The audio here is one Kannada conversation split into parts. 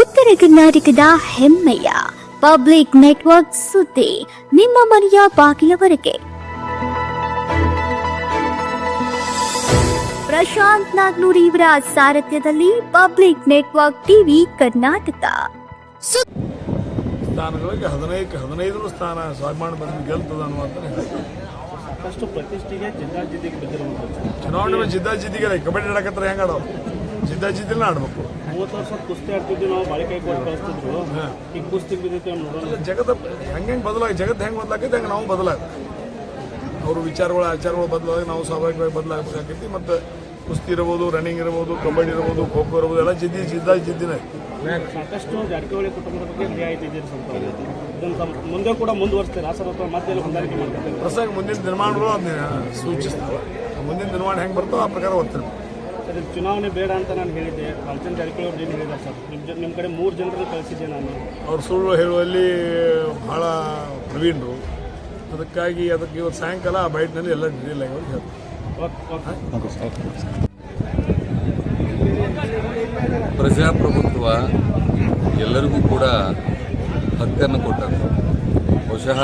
ಉತ್ತರ ಕರ್ನಾಟಕದ ಹೆಮ್ಮೆಯ ಪಬ್ಲಿಕ್ ನೆಟ್ವರ್ಕ್ ಸುದ್ದಿ ನಿಮ್ಮ ಮನೆಯ ಬಾಗಿಲವರೆಗೆ. ಪ್ರಶಾಂತ್ ನಾಗ್ನೂರಿ ಇವರ ಸಾರಥ್ಯದಲ್ಲಿ ಪಬ್ಲಿಕ್ ನೆಟ್ವರ್ಕ್ ಟಿವಿ ಕರ್ನಾಟಕ. ಸ್ಥಾನಗಳಿಗೆ ಹದಿನೈದು ಹದಿನೈದು ಸ್ಥಾನ ಸ್ವಾಭಿಮಾನ ಬಂದು ಗೆಲ್ತದ ಅನ್ನುವಂತ ಪ್ರತಿಷ್ಠೆಗೆ ಜಿದ್ದಾಜಿದ್ದಿಗೆ ಚುನಾವಣೆ ಜಿದ್ದಾಜಿದ್ದಿಗೆ ಕಬಡ್ಡಿ ಆಡಕತ್ರ ಹೆಂಗ ಆಡೋ ಜಿದ್ದಾಜಿದ್ದಿನ ಆಡ್ಬೇಕು ಮೂವತ್ತು ವರ್ಷ ಕುಸ್ತಿ ಆಡ್ತಿದ್ವಿ ನಾವು ಬಾಳಿಕೆ ಕೊಟ್ಟು ಕಳಿಸ್ತಿದ್ರು. ಈಗ ಕುಸ್ತಿ ಬಿದ್ದೈತೆ ನೋಡೋಣ. ಜಗತ್ತ ಹೆಂಗೆ ಹೆಂಗೆ ಬದಲಾಗಿ ಜಗತ್ತು ಹೆಂಗೆ ಬದಲಾಗೈತೆ ಹಂಗೆ ನಾವು ಬದಲಾಗ ಅವ್ರ ವಿಚಾರಗಳು ಆಚಾರಗಳು ಬದಲಾಗಿ ನಾವು ಸ್ವಾಭಾವಿಕವಾಗಿ ಬದಲಾಗಬೇಕಾಗೈತಿ. ಮತ್ತು ಕುಸ್ತಿ ಇರ್ಬೋದು ರನ್ನಿಂಗ್ ಇರ್ಬೋದು ಕಬಡ್ಡಿ ಇರ್ಬೋದು ಖೋ ಖೋ ಇರ್ಬೋದು ಎಲ್ಲ ಜಿದ್ದಿ ಜಿದ್ದ ಜಿದ್ದಿನ. ಸಾಕಷ್ಟು ಜಾರಕಿಹೊಳಿ ಕುಟುಂಬದ ಬಗ್ಗೆ ರಿಯಾಯಿತಿ ಇದೆ ಮುಂದೆ ಕೂಡ ಮುಂದುವರಿಸ್ತಾರೆ? ಸರ್ ಅಥವಾ ಮತ್ತೆ ಹೊಂದಾಣಿಕೆ ಮಾಡ್ತಾರೆ? ಪ್ರಸಂಗ ಮುಂದಿನ ನಿರ್ಮಾಣಗಳು ಅದನ್ನ ಸೂಚಿಸ್ತಾವೆ. ಮುಂದಿನ ನಿರ್ಮಾಣ ಹೆಂಗೆ ಬರ್ತೋ ಆ ಪ್ರಕಾರ ಓದ್ತಿರ್ಬೇಕು. ಸರ್ ಇದು ಚುನಾವಣೆ ಬೇಡ ಅಂತ ನಾನು ಹೇಳಿದ್ದೆ. ರಾಮಚಂದ್ರ ಜಾರಕಿಹೊಳಿ ಅವ್ರು ಏನು ಹೇಳಿದ್ದಾರೆ ಸರ್. ನಿಮ್ಮ ಜೊ ನಿಮ್ಮ ಕಡೆ ಮೂರು ಜನರನ್ನು ಕಳಿಸಿದ್ದೆ ನಾನು. ಅವ್ರು ಸುಳ್ಳು ಹೇಳುವಲ್ಲಿ ಬಹಳ ಪ್ರವೀಣರು. ಅದಕ್ಕಾಗಿ ಅದಕ್ಕೆ ಇವತ್ತು ಸಾಯಂಕಾಲ ಆ ಬೈಟ್ನಲ್ಲಿ ಎಲ್ಲ ಡಿಟೇಲ್ ಆಗಿ ಹೇಳ್ತಾರೆ ಓಕೆ ಪ್ರಜಾಪ್ರಭುತ್ವ ಎಲ್ಲರಿಗೂ ಕೂಡ ಹಕ್ಕನ್ನು ಕೊಟ್ಟರು ಬಹುಶಃ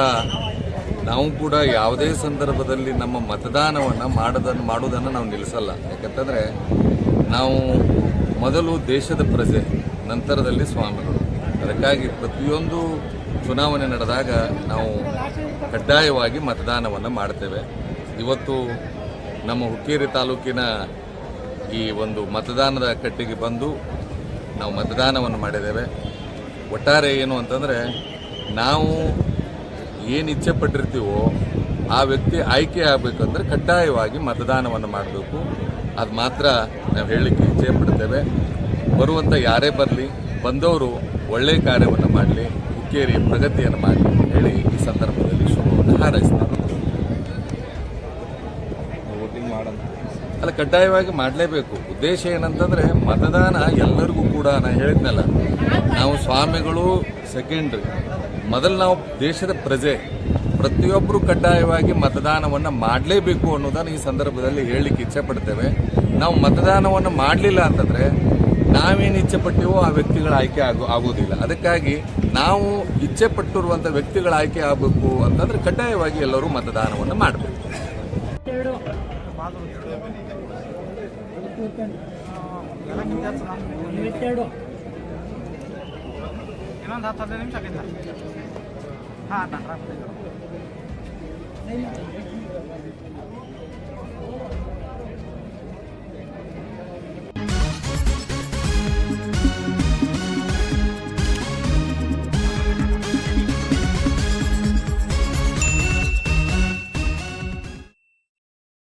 ನಾವು ಕೂಡ ಯಾವುದೇ ಸಂದರ್ಭದಲ್ಲಿ ನಮ್ಮ ಮತದಾನವನ್ನು ಮಾಡೋದನ್ನು ಮಾಡುವುದನ್ನು ನಾವು ನಿಲ್ಲಿಸಲ್ಲ. ಯಾಕಂತಂದರೆ ನಾವು ಮೊದಲು ದೇಶದ ಪ್ರಜೆ, ನಂತರದಲ್ಲಿ ಸ್ವಾಮಿಗಳು. ಅದಕ್ಕಾಗಿ ಪ್ರತಿಯೊಂದು ಚುನಾವಣೆ ನಡೆದಾಗ ನಾವು ಕಡ್ಡಾಯವಾಗಿ ಮತದಾನವನ್ನು ಮಾಡ್ತೇವೆ. ಇವತ್ತು ನಮ್ಮ ಹುಕ್ಕೇರಿ ತಾಲೂಕಿನ ಈ ಒಂದು ಮತದಾನದ ಕಟ್ಟಿಗೆ ಬಂದು ನಾವು ಮತದಾನವನ್ನು ಮಾಡಿದ್ದೇವೆ. ಒಟ್ಟಾರೆ ಏನು ಅಂತಂದರೆ ನಾವು ಏನು ಇಚ್ಛೆ ಪಟ್ಟಿರ್ತೀವೋ ಆ ವ್ಯಕ್ತಿ ಆಯ್ಕೆ ಆಗಬೇಕಂದ್ರೆ ಕಡ್ಡಾಯವಾಗಿ ಮತದಾನವನ್ನು ಮಾಡಬೇಕು. ಅದು ಮಾತ್ರ ನಾವು ಹೇಳಲಿಕ್ಕೆ ಇಚ್ಛೆ ಪಡ್ತೇವೆ. ಬರುವಂಥ ಯಾರೇ ಬರಲಿ, ಬಂದವರು ಒಳ್ಳೆಯ ಕಾರ್ಯವನ್ನು ಮಾಡಲಿ, ಹುಕ್ಕೇರಿ ಪ್ರಗತಿಯನ್ನು ಮಾಡಲಿ ಹೇಳಿ ಈ ಸಂದರ್ಭದಲ್ಲಿ ಶುಭವನ್ನು ಹಾರೈಸ್ತೇನೆ. ಅಲ್ಲ, ಕಡ್ಡಾಯವಾಗಿ ಮಾಡಲೇಬೇಕು. ಉದ್ದೇಶ ಏನಂತಂದರೆ ಮತದಾನ ಎಲ್ಲರಿಗೂ ಕೂಡ ನಾನು ಹೇಳಿದ್ನಲ್ಲ. ನಾವು ಸ್ವಾಮಿಗಳು ಸೆಕೆಂಡ್ರಿ ಮೊದಲು ನಾವು ದೇಶದ ಪ್ರಜೆ. ಪ್ರತಿಯೊಬ್ಬರು ಕಡ್ಡಾಯವಾಗಿ ಮತದಾನವನ್ನು ಮಾಡಲೇಬೇಕು ಅನ್ನೋದನ್ನು ಈ ಸಂದರ್ಭದಲ್ಲಿ ಹೇಳಲಿಕ್ಕೆ ಇಚ್ಛೆ ಪಡ್ತೇವೆ ನಾವು ಮತದಾನವನ್ನು ಮಾಡಲಿಲ್ಲ ಅಂತಂದರೆ ನಾವೇನು ಇಚ್ಛೆ ಪಟ್ಟಿವೋ ಆ ವ್ಯಕ್ತಿಗಳ ಆಯ್ಕೆ ಆಗೋ, ಆಗೋದಿಲ್ಲ. ಅದಕ್ಕಾಗಿ ನಾವು ಇಚ್ಛೆ ಪಟ್ಟಿರುವಂಥ ವ್ಯಕ್ತಿಗಳ ಆಯ್ಕೆ ಆಗಬೇಕು ಅಂತಂದ್ರೆ ಕಡ್ಡಾಯವಾಗಿ ಎಲ್ಲರೂ ಮತದಾನವನ್ನು ಮಾಡಬೇಕು. ಇನ್ನೊಂದು ಹತ್ತು ಹದಿನೈದು ನಿಮಿಷ ಆಗಿಲ್ಲ ಹಾಂ